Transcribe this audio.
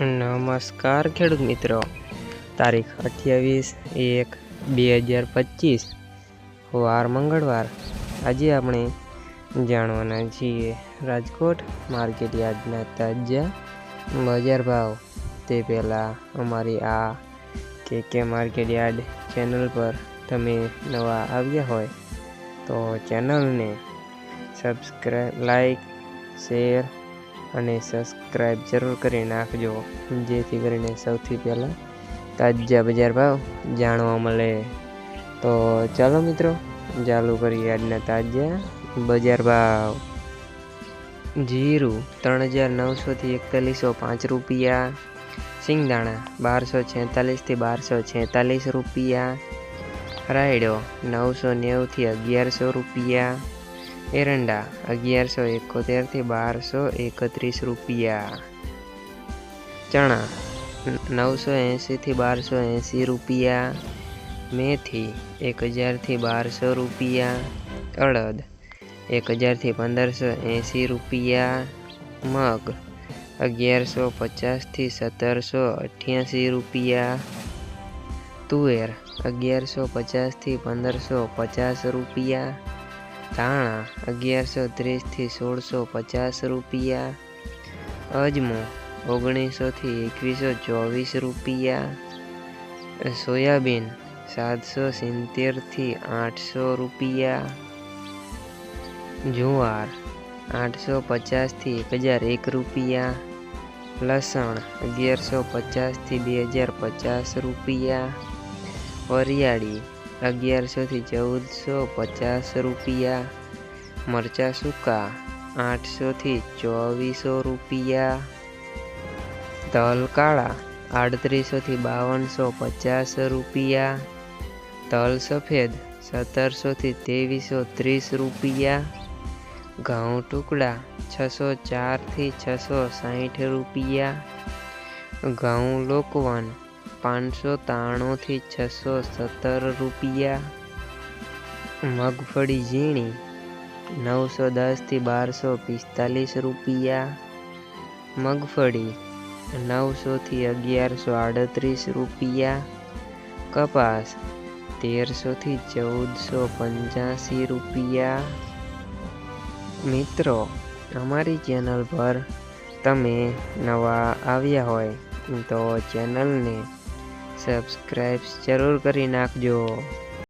નમસ્કાર ખેડૂત મિત્રો. તારીખ અઠ્યાવીસ એક બે હજાર પચીસ. વાર મંગળવાર. આજે આપણે જાણવાના છીએ રાજકોટ માર્કેટ યાર્ડના તાજા બજાર ભાવ. તે પહેલાં અમારી આ કે કે માર્કેટ યાર્ડ ચેનલ પર તમે નવા આવ્યા હોય તો ચેનલને સબસ્ક્રાઈબ લાઈક, શેર અને સબસ્ક્રાઈબ જરૂર કરી નાખજો. જેથી કરીને સૌથી પહેલાં તાજા બજાર ભાવ જાણવા મળે. તો ચાલો મિત્રો, ચાલુ કરીએ આજના તાજા બજાર ભાવ. જીરું ત્રણ હજાર નવસોથી એકતાલીસો પાંચ રૂપિયા. સિંગદાણા બારસો છેતાલીસથી બારસો છેતાલીસ રૂપિયા. રાયડો નવસો નેવુંથી અગિયારસો રૂપિયા. એરંડા, અગિયારસો એકોતેરથી બારસો એકત્રીસ રૂપિયા. ચણા, નવસો એંશીથી બારસો એંશી રૂપિયા. મેથી એક હજારથી બારસો રૂપિયા. અડદ એક હજારથી પંદરસો એંશી રૂપિયા. મગ, અગિયારસો પચાસથી સત્તરસો અઠ્યાસી રૂપિયા. તુવેર, અગિયારસો પચાસથી પંદરસો પચાસ રૂપિયા. ધાણા અગિયારસો ત્રીસથી સોળસો પચાસ રૂપિયા. અજમો ઓગણીસોથી એકવીસો ચોવીસ રૂપિયા. સોયાબીન સાતસો સિત્તેરથી આઠસો રૂપિયા. જુવાર આઠસો પચાસથી એક હજાર એક રૂપિયા. લસણ અગિયારસો પચાસથી બે હજાર પચાસ રૂપિયા. વરિયાળી અગિયારસોથી ચૌદસો પચાસ રૂપિયા. મરચાં સૂકા આઠસોથી ચોવીસો રૂપિયા. તલ કાળા આડત્રીસોથી બાવનસો પચાસ રૂપિયા. તલ સફેદ સત્તરસોથી ત્રેવીસો ત્રીસ રૂપિયા. ઘઉં ટુકડા છસો ચારથી છસો સાઠ રૂપિયા. ઘઉં લોકવન પાંચસો ત્રાણુંથી છસો સત્તર રૂપિયા. મગફળી ઝીણી, નવસો દસથી બારસો પિસ્તાલીસ રૂપિયા. મગફળી, નવસોથી અગિયારસો આડત્રીસ રૂપિયા. કપાસ, તેરસોથી ચૌદસો પંચ્યાસી રૂપિયા. મિત્રો, અમારી ચેનલ પર તમે નવા આવ્યા હોય તો ચેનલને સબસ્ક્રાઈબ જરૂર કરી નાખજો.